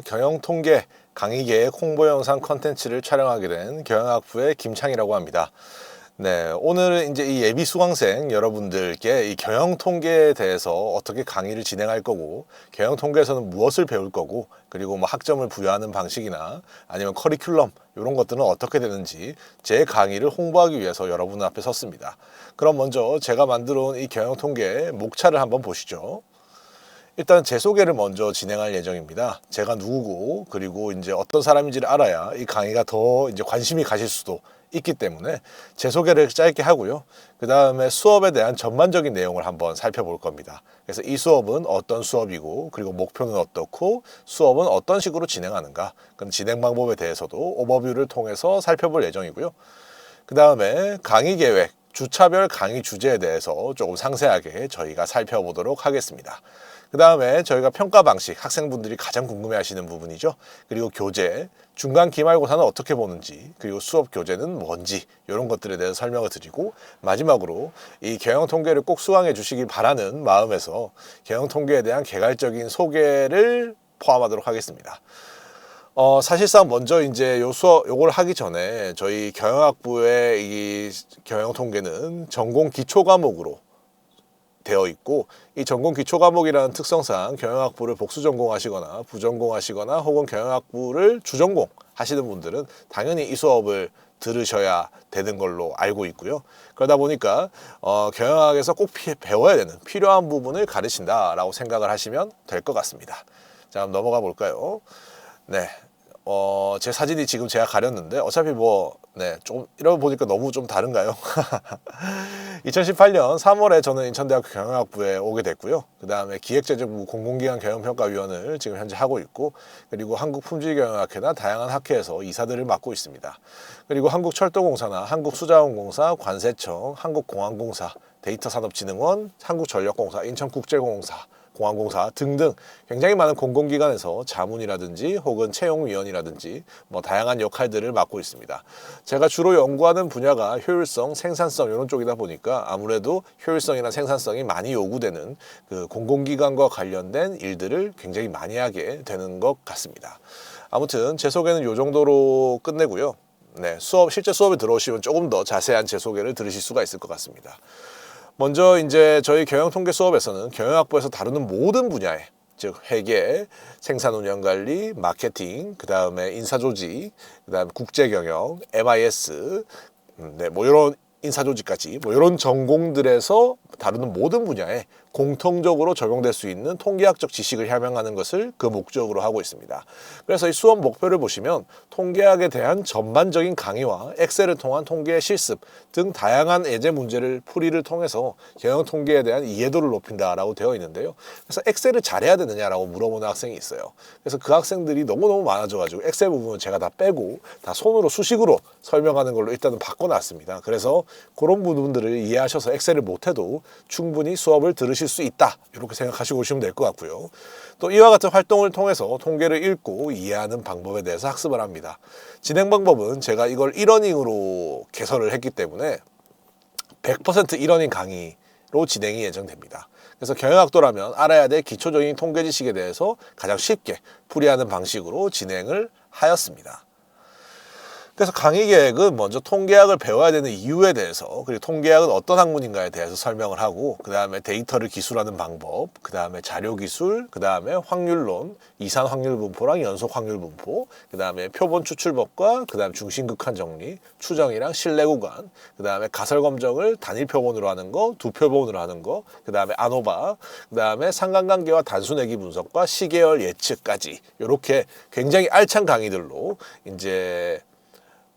경영통계 강의계획 홍보 영상 컨텐츠를 촬영하게 된 경영학부의 김창이라고 합니다. 네, 오늘은 이제 이 예비 수강생 여러분들께 이 경영 통계에 대해서 어떻게 강의를 진행할 거고, 경영 통계에서는 무엇을 배울 거고, 그리고 뭐 학점을 부여하는 방식이나 아니면 커리큘럼 이런 것들은 어떻게 되는지 제 강의를 홍보하기 위해서 여러분 앞에 섰습니다. 그럼 먼저 제가 만들어 온 이 경영 통계 목차를 한번 보시죠. 일단 제 소개를 먼저 진행할 예정입니다. 제가 누구고 그리고 이제 어떤 사람인지를 알아야 이 강의가 더 이제 관심이 가실 수도 있기 때문에 제 소개를 짧게 하고요. 그 다음에 수업에 대한 전반적인 내용을 한번 살펴볼 겁니다. 그래서 이 수업은 어떤 수업이고 그리고 목표는 어떻고 수업은 어떤 식으로 진행하는가 그럼 진행 방법에 대해서도 오버뷰를 통해서 살펴볼 예정이고요. 그 다음에 강의 계획, 주차별 강의 주제에 대해서 조금 상세하게 저희가 살펴보도록 하겠습니다. 그 다음에 저희가 평가 방식, 학생분들이 가장 궁금해 하시는 부분이죠. 그리고 교재, 중간 기말고사는 어떻게 보는지, 그리고 수업 교재는 뭔지, 이런 것들에 대해서 설명을 드리고, 마지막으로 이 경영 통계를 꼭 수강해 주시길 바라는 마음에서 경영 통계에 대한 개괄적인 소개를 포함하도록 하겠습니다. 어, 사실상 먼저 이제 요 수업, 요걸 하기 전에 저희 경영학부의 이 경영 통계는 전공 기초 과목으로 되어 있고 이 전공 기초 과목이라는 특성상 경영학부를 복수 전공하시거나 부전공하시거나 혹은 경영학부를 주전공 하시는 분들은 당연히 이 수업을 들으셔야 되는 걸로 알고 있고요. 그러다 보니까 어, 경영학에서 꼭 피, 배워야 되는 필요한 부분을 가르친다라고 생각을 하시면 될 것 같습니다. 자, 그럼 넘어가 볼까요? 네. 어, 제 사진이 지금 제가 가렸는데 어차피 뭐, 네, 좀, 이러고 보니까 너무 좀 다른가요? 2018년 3월에 저는 인천대학교 경영학부에 오게 됐고요. 그 다음에 기획재정부 공공기관 경영평가위원을 지금 현재 하고 있고, 그리고 한국품질경영학회나 다양한 학회에서 이사들을 맡고 있습니다. 그리고 한국철도공사나 한국수자원공사, 관세청, 한국공항공사, 데이터산업진흥원, 한국전력공사, 인천국제공사, 공항공사 등등 굉장히 많은 공공기관에서 자문이라든지 혹은 채용위원이라든지 뭐 다양한 역할들을 맡고 있습니다. 제가 주로 연구하는 분야가 효율성, 생산성 이런 쪽이다 보니까 아무래도 효율성이나 생산성이 많이 요구되는 그 공공기관과 관련된 일들을 굉장히 많이 하게 되는 것 같습니다. 아무튼 제 소개는 이 정도로 끝내고요. 네, 수업 실제 수업에 들어오시면 조금 더 자세한 제 소개를 들으실 수가 있을 것 같습니다. 먼저 이제 저희 경영통계 수업에서는 경영학부에서 다루는 모든 분야에 즉 회계, 생산 운영 관리, 마케팅, 그 다음에 인사 조직, 그 다음에 국제 경영, MIS, 음, 네, 뭐 이런 인사 조직까지 뭐 이런 전공들에서 다루는 모든 분야에 공통적으로 적용될 수 있는 통계학적 지식을 향명하는 것을 그 목적으로 하고 있습니다. 그래서 이 수업 목표를 보시면 통계학에 대한 전반적인 강의와 엑셀을 통한 통계 실습 등 다양한 예제 문제를 풀이를 통해서 경영 통계에 대한 이해도를 높인다라고 되어 있는데요. 그래서 엑셀을 잘해야 되느냐라고 물어보는 학생이 있어요. 그래서 그 학생들이 너무너무 많아져가지고 엑셀 부분은 제가 다 빼고 다 손으로 수식으로 설명하는 걸로 일단은 바꿔놨습니다. 그래서 그런 부분들을 이해하셔서 엑셀을 못해도 충분히 수업을 들으실 수 있다. 이렇게 생각하시고 오시면 될 것 같고요. 또 이와 같은 활동을 통해서 통계를 읽고 이해하는 방법에 대해서 학습을 합니다. 진행 방법은 제가 이걸 1러닝으로 개설을 했기 때문에 100% 1러닝 강의로 진행이 예정됩니다. 그래서 경영학도라면 알아야 될 기초적인 통계 지식에 대해서 가장 쉽게 풀이하는 방식으로 진행을 하였습니다. 그래서 강의 계획은 먼저 통계학을 배워야 되는 이유에 대해서 그리고 통계학은 어떤 학문인가에 대해서 설명을 하고 그 다음에 데이터를 기술하는 방법 그 다음에 자료 기술 그 다음에 확률론 이산 확률 분포랑 연속 확률 분포 그 다음에 표본 추출법과 그 다음 중심극한 정리 추정이랑 신뢰 구간 그 다음에 가설 검정을 단일 표본으로 하는 거 두 표본으로 하는 거 그 다음에 아노바 그 다음에 상관관계와 단순회기 분석과 시계열 예측까지. 이렇게 굉장히 알찬 강의들로 이제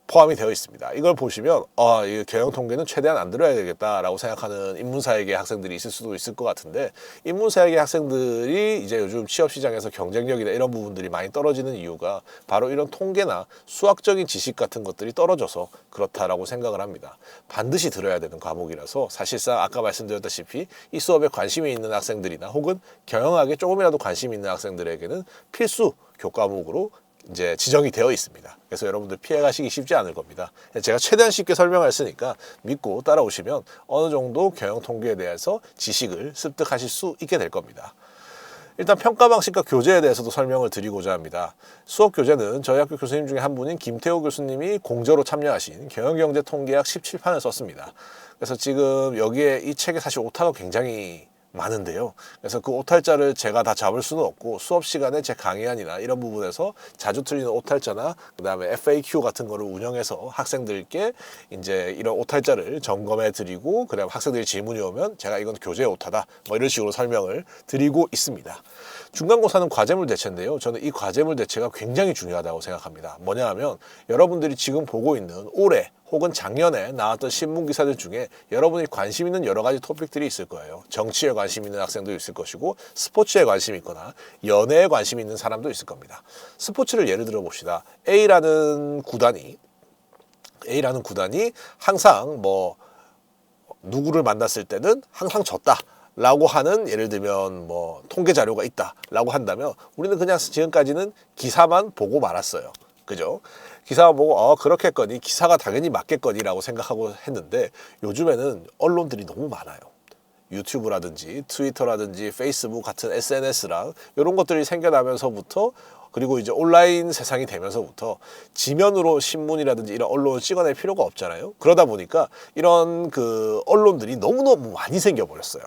포함이 되어 있습니다. 이걸 보시면 아, 이 경영 통계는 최대한 안 들어야 되겠다라고 생각하는 인문사회계 학생들이 있을 수도 있을 것 같은데 인문사회계 학생들이 이제 요즘 취업 시장에서 경쟁력이나 이런 부분들이 많이 떨어지는 이유가 바로 이런 통계나 수학적인 지식 같은 것들이 떨어져서 그렇다라고 생각을 합니다. 반드시 들어야 되는 과목이라서 사실상 아까 말씀드렸다시피 이 수업에 관심이 있는 학생들이나 혹은 경영학에 조금이라도 관심 있는 학생들에게는 필수 교과목으로 이제 지정이 되어 있습니다. 그래서 여러분들 피해 가시기 쉽지 않을 겁니다. 제가 최대한 쉽게 설명했으니까 믿고 따라오시면 어느 정도 경영 통계에 대해서 지식을 습득하실 수 있게 될 겁니다. 일단 평가 방식과 교재에 대해서도 설명을 드리고자 합니다. 수업 교재는 저희 학교 교수님 중에 한 분인 김태호 교수님이 공저로 참여하신 경영경제 통계학 17판을 썼습니다. 그래서 지금 여기에 이 책에 사실 오타가 굉장히 많은데요. 그래서 그 오탈자를 제가 다 잡을 수는 없고 수업 시간에 제 강의안이나 이런 부분에서 자주 틀리는 오탈자나 그다음에 FAQ 같은 거를 운영해서 학생들께 이제 이런 오탈자를 점검해 드리고 그다음 학생들이 질문이 오면 제가 이건 교재 오타다 뭐 이런 식으로 설명을 드리고 있습니다. 중간고사는 과제물 대체인데요. 저는 이 과제물 대체가 굉장히 중요하다고 생각합니다. 뭐냐 하면 여러분들이 지금 보고 있는 올해 혹은 작년에 나왔던 신문 기사들 중에 여러분이 관심 있는 여러 가지 토픽들이 있을 거예요. 정치에 관심 있는 학생도 있을 것이고 스포츠에 관심 있거나 연애에 관심 있는 사람도 있을 겁니다. 스포츠를 예를 들어 봅시다. A라는 구단이 A라는 구단이 항상 뭐 누구를 만났을 때는 항상 졌다. 라고 하는 예를 들면 뭐 통계 자료가 있다라고 한다면 우리는 그냥 지금까지는 기사만 보고 말았어요. 그죠? 기사만 보고 어 그렇겠거니 기사가 당연히 맞겠거니라고 생각하고 했는데 요즘에는 언론들이 너무 많아요. 유튜브라든지 트위터라든지 페이스북 같은 SNS랑 이런 것들이 생겨나면서부터 그리고 이제 온라인 세상이 되면서부터 지면으로 신문이라든지 이런 언론을 찍어낼 필요가 없잖아요. 그러다 보니까 이런 그 언론들이 너무너무 많이 생겨버렸어요.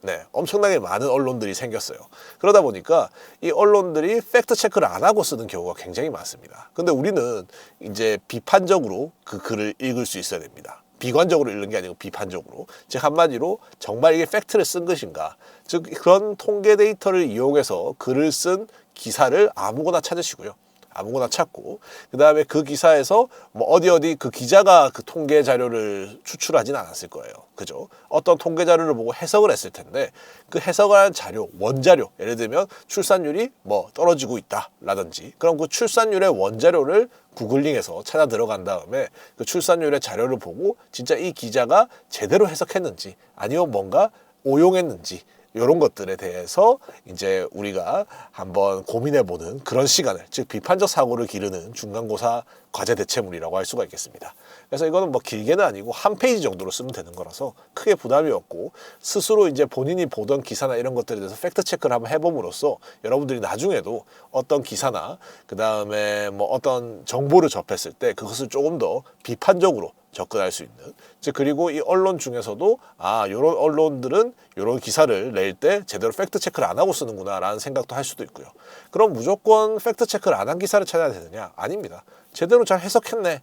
네. 엄청나게 많은 언론들이 생겼어요. 그러다 보니까 이 언론들이 팩트 체크를 안 하고 쓰는 경우가 굉장히 많습니다. 근데 우리는 이제 비판적으로 그 글을 읽을 수 있어야 됩니다. 비관적으로 읽는 게 아니고 비판적으로. 즉 한마디로 정말 이게 팩트를 쓴 것인가. 즉 그런 통계 데이터를 이용해서 글을 쓴 기사를 아무거나 찾으시고요. 아무거나 찾고 그 다음에 그 기사에서 뭐 어디 어디 그 기자가 그 통계 자료를 추출하진 않았을 거예요. 그죠? 어떤 통계 자료를 보고 해석을 했을 텐데 그 해석을 한 자료, 원자료 예를 들면 출산율이 뭐 떨어지고 있다라든지 그럼 그 출산율의 원자료를 구글링해서 찾아 들어간 다음에 그 출산율의 자료를 보고 진짜 이 기자가 제대로 해석했는지 아니면 뭔가 오용했는지 이런 것들에 대해서 이제 우리가 한번 고민해 보는 그런 시간을 즉 비판적 사고를 기르는 중간고사 과제 대체물이라고 할 수가 있겠습니다. 그래서 이거는 뭐 길게는 아니고 한 페이지 정도로 쓰면 되는 거라서 크게 부담이 없고 스스로 이제 본인이 보던 기사나 이런 것들에 대해서 팩트 체크를 한번 해봄으로써 여러분들이 나중에도 어떤 기사나 그 다음에 뭐 어떤 정보를 접했을 때 그것을 조금 더 비판적으로 접근할 수 있는 즉 그리고 이 언론 중에서도 아 요런 언론들은 요런 기사를 낼 때 제대로 팩트 체크를 안 하고 쓰는구나 라는 생각도 할 수도 있고요. 그럼 무조건 팩트 체크를 안 한 기사를 찾아야 되느냐? 아닙니다. 제대로 잘 해석했네.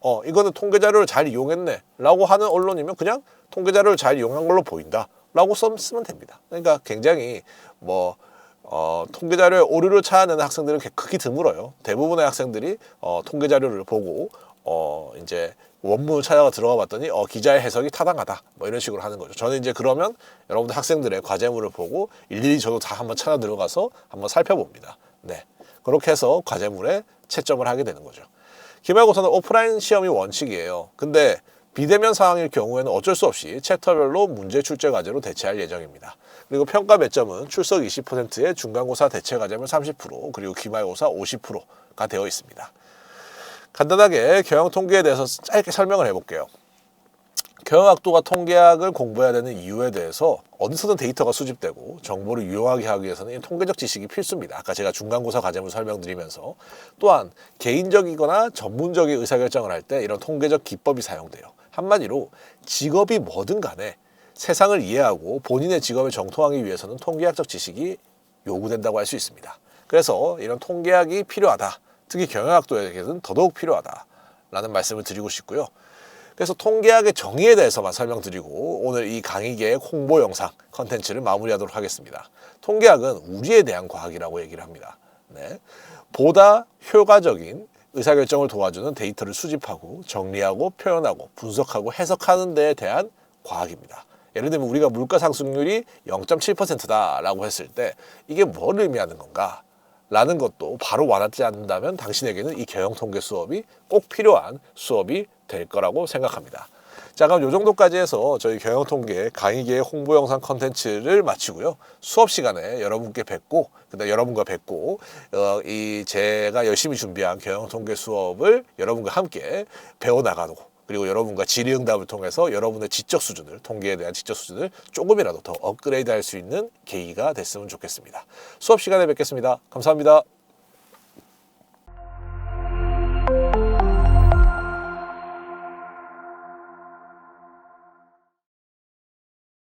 어 이거는 통계 자료를 잘 이용했네 라고 하는 언론이면 그냥 통계 자료를 잘 이용한 걸로 보인다 라고 써 쓰면 됩니다. 그러니까 굉장히 뭐 어, 통계 자료에 오류를 찾아내는 학생들은 극히 드물어요. 대부분의 학생들이 어, 통계 자료를 보고 어, 이제 원문을 찾아가 들어가 봤더니 어, 기자의 해석이 타당하다. 뭐 이런 식으로 하는 거죠. 저는 이제 그러면 여러분들 학생들의 과제물을 보고 일일이 저도 다 한번 찾아 들어가서 한번 살펴봅니다. 네. 그렇게 해서 과제물에 채점을 하게 되는 거죠. 기말고사는 오프라인 시험이 원칙이에요. 근데 비대면 상황일 경우에는 어쩔 수 없이 챕터별로 문제 출제 과제로 대체할 예정입니다. 그리고 평가 배점은 출석 20%에 중간고사 대체 과제물 30% 그리고 기말고사 50%가 되어 있습니다. 간단하게 경영 통계에 대해서 짧게 설명을 해볼게요. 경영학도가 통계학을 공부해야 되는 이유에 대해서 어디서든 데이터가 수집되고 정보를 유용하게 하기 위해서는 이 통계적 지식이 필수입니다. 아까 제가 중간고사 과제물 설명드리면서 또한 개인적이거나 전문적인 의사결정을 할 때 이런 통계적 기법이 사용돼요. 한마디로 직업이 뭐든 간에 세상을 이해하고 본인의 직업에 정통하기 위해서는 통계학적 지식이 요구된다고 할 수 있습니다. 그래서 이런 통계학이 필요하다. 특히 경영학도에게는 더더욱 필요하다라는 말씀을 드리고 싶고요. 그래서 통계학의 정의에 대해서만 설명드리고 오늘 이 강의 계획 홍보 영상 컨텐츠를 마무리하도록 하겠습니다. 통계학은 우리에 대한 과학이라고 얘기를 합니다. 네. 보다 효과적인 의사결정을 도와주는 데이터를 수집하고 정리하고 표현하고 분석하고 해석하는 데에 대한 과학입니다. 예를 들면 우리가 물가 상승률이 0.7%다라고 했을 때 이게 뭘 의미하는 건가? 라는 것도 바로 와닿지 않는다면 당신에게는 이 경영 통계 수업이 꼭 필요한 수업이 될 거라고 생각합니다. 자 그럼 요 정도까지 해서 저희 경영 통계 강의계 홍보 영상 컨텐츠를 마치고요. 수업 시간에 여러분께 뵙고 그다음 여러분과 뵙고 어, 이 제가 열심히 준비한 경영 통계 수업을 여러분과 함께 배워 나가고 그리고 여러분과 질의응답을 통해서 여러분의 지적 수준을 통계에 대한 지적 수준을 조금이라도 더 업그레이드 할 수 있는 계기가 됐으면 좋겠습니다. 수업 시간에 뵙겠습니다. 감사합니다.